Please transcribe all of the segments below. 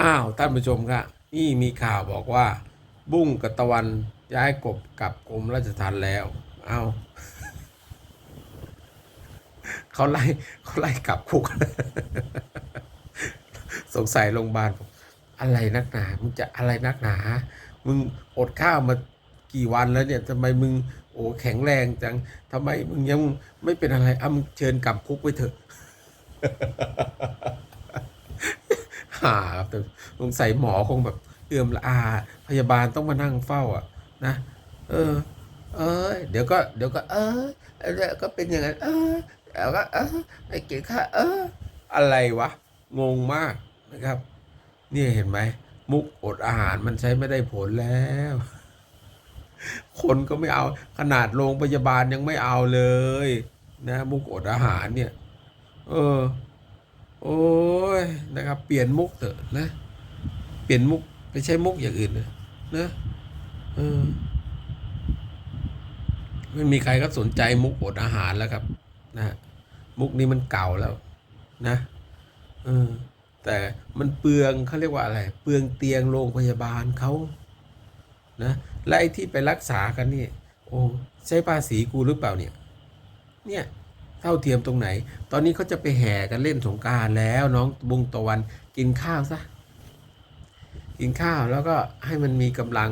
อ้าวท่านผู้ชมครับนี่มีข่าวบอกว่า บุ้งกับตะวันย้ายกบกลับกรมราชทัณฑ์แล้ว เอาเขาไล่เขาไล่กลับคุก สงสัยโรงพยาบาลอกอะไรนักหนา มึงจะอะไรนักหนา มึงอดข้าวมากี่วันแล้วเนี่ยทำไมมึง โอ้แข็งแรงจังทำไมมึงยังไม่เป็นอะไรอะมึงเชิญกลับคุกไปเถอะ ห่าครับแต่สงสัยหมอคงแบบเอื่อมละอา พยาบาลต้องมานั่งเฝ้าอะ นะ เออ เออ เดี๋ยวก็ เดี๋ยวก็ เออเดี๋ยวก็เป็นอย่างนั้น เออเดี๋ยวก็เออไอ้เก๋ข้าเออ อะไรวะ งงมากนะครับ นี่เห็นไหม มุกอดอาหารมันใช้ไม่ได้ผลแล้ว คนก็ไม่เอาขนาดโรงพยาบาลยังไม่เอาเลย นะ มุกอดอาหารเนี่ย เออ โอ้ยนะครับ เปลี่ยนมุกเถอะนะ เปลี่ยนมุกไปใช้มุกอย่างอื่นนะนะเออไม่มีใครก็สนใจมุกอดอาหารแล้วครับ นะมุกนี้มันเก่าแล้วนะเออแต่มันเปลืองเขาเรียกว่าอะไร เปลืองเตียงโรงพยาบาลเขานะและไอ้ที่ไปรักษากันนี่โอ้ใช้ภาษีกูหรือเปล่าเนี่ย เนี่ย เท่าเทียมตรงไหน ตอนนี้เขาจะไปแห่กันเล่นสงการแล้วน้องบุงตะวันกินข้าวซะ กินข้าวแล้วก็ให้มันมีกำลัง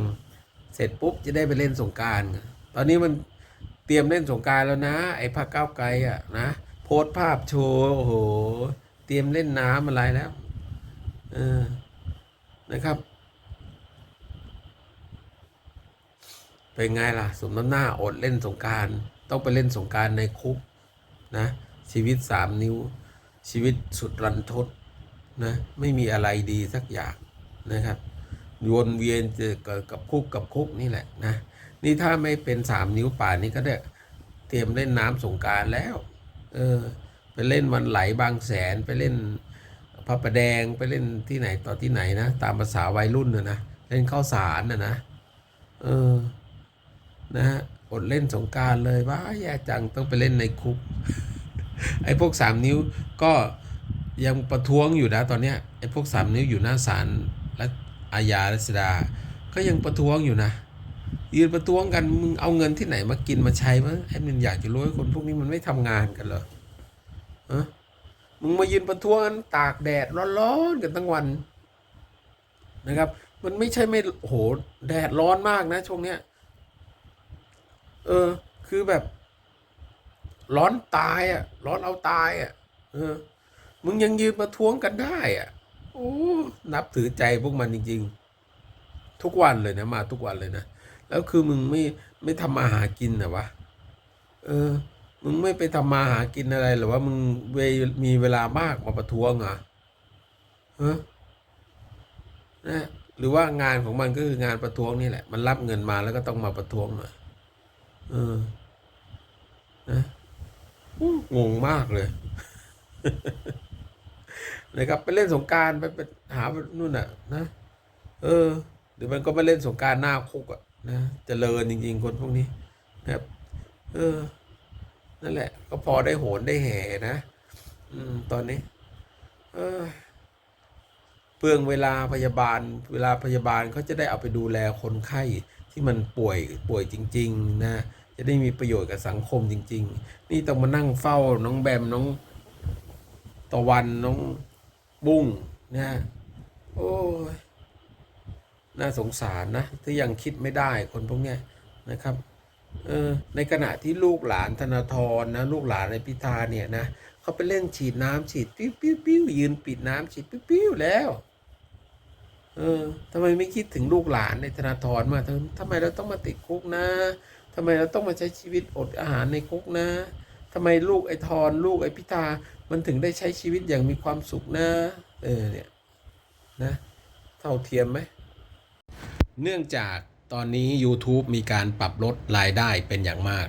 เสร็จปุ๊บจะได้ไปเล่นสงกราร ตอนนี้มันเตรียมเล่นสงการแล้วนะ ไอ้พรรคก้าวไกลอะนะโพสภาพโชว์โอ้โห เตรียมเล่นน้ำอะไรแล้วเออนะครับ เป็นไงล่ะ สมน้ำหน้าอดเล่นสงการ ต้องไปเล่นสงการในคุก นะชีวิตสามนิ้ว ชีวิตสุดรันทดนะไม่มีอะไรดีสักอย่างนะครับวนเวียนเจอกับคุกกับคุกนี่แหละนะนี่ถ้าไม่เป็นสามนิ้วป่านนี้ก็ได้เตรียมเล่นน้ำสงการแล้วเออไปเล่นวันไหลบางแสนไปเล่นพระประแดงไปเล่นที่ไหนต่อที่ไหนนะตามภาษาวัยรุ่นนะนะเล่นข้าวสารนะนะเออนะฮะ อดเล่นสงการเลยว้าแย่จังต้องไปเล่นในคุก ไอ้พวกสามนิ้วก็ยังประท้วงอยู่นะตอนเนี้ยไอ้พวกสามนิ้วอยู่หน้าศาลและอาญารัชดา ก็ยังประท้วงอยู่นะยืนประท้วงกันมึงเอาเงินที่ไหนมากินมาใช้มั้งไอ้มันอยากจะรู้ว่าคนพวกนี้มันไม่ทำงานกันเหรอฮะมึงมายืนประท้วงกันตากแดดร้อนๆกันทั้งวันนะครับ มันไม่ใช่ไม่โอ้โหแดดร้อนมากนะช่วงเนี้ย เออ คือแบบ ร้อนตายอะ ร้อนเอาตายอะ เออ มึงยังยืนมาท้วงกันได้อะโอ้นับถือใจพวกมันจริง ๆ ทุกวันเลยนะมาทุกวันเลยนะแล้วคือมึงไม่ไม่ทำมาหากินนะวะเออ มึงไม่ไปทำมาหากินอะไรหรือว่ามึงเวมีเวลามากมาประท้วงอะเออนะหรือว่างานของมันก็คืองานประท้วงนี่แหละ มันรับเงินมาแล้วก็ต้องมาประท้วงหน่อย เออนะงงมากเลยนะครับไปเล่นสงการไปไปหานู่นน่ะ นะ เออเดี๋ยวมันก็มาเล่นสงการหน้าคุกอะนะเจริญจริง ๆ คนพวกนี้นะครับ เออ นั่นแหละ ก็พอได้โหนได้แห่นะ อืม ตอนนี้ เออเปลืองเวลาพยาบาล เวลาพยาบาลเขาจะได้เอาไปดูแลคนไข้ ที่มันป่วยป่วยจริง ๆ นะจะได้มีประโยชน์กับสังคมจริง ๆ นี่ต้องมานั่งเฝ้าน้องแบมน้องตะวันน้องบุ้งนะโอ้ยน่าสงสารนะที่ยังคิดไม่ได้คนพวกเนี้ยนะครับเออในขณะที่ลูกหลานธนาธรนะลูกหลานในพิธาเนี่ยนะเขาไปเล่นฉีดน้ำฉีดปิ้วปิ้วปิ้วยืนปิดน้ำฉีดปิ้วปิ้วแล้ว เออทำไมไม่คิดถึงลูกหลานในธนาธรมางทำทำไมเราต้องมาติดคุกนะทำไมเราต้องมาใช้ชีวิตอดอาหารในคุกนะทำไมลูกไอ้ทรลูกไอ้พิธามันถึงได้ใช้ชีวิตอย่างมีความสุขนะ เออเนี่ยนะเท่าเทียมไหม เนื่องจากตอนนี้ YouTube มีการปรับลดรายได้เป็นอย่างมาก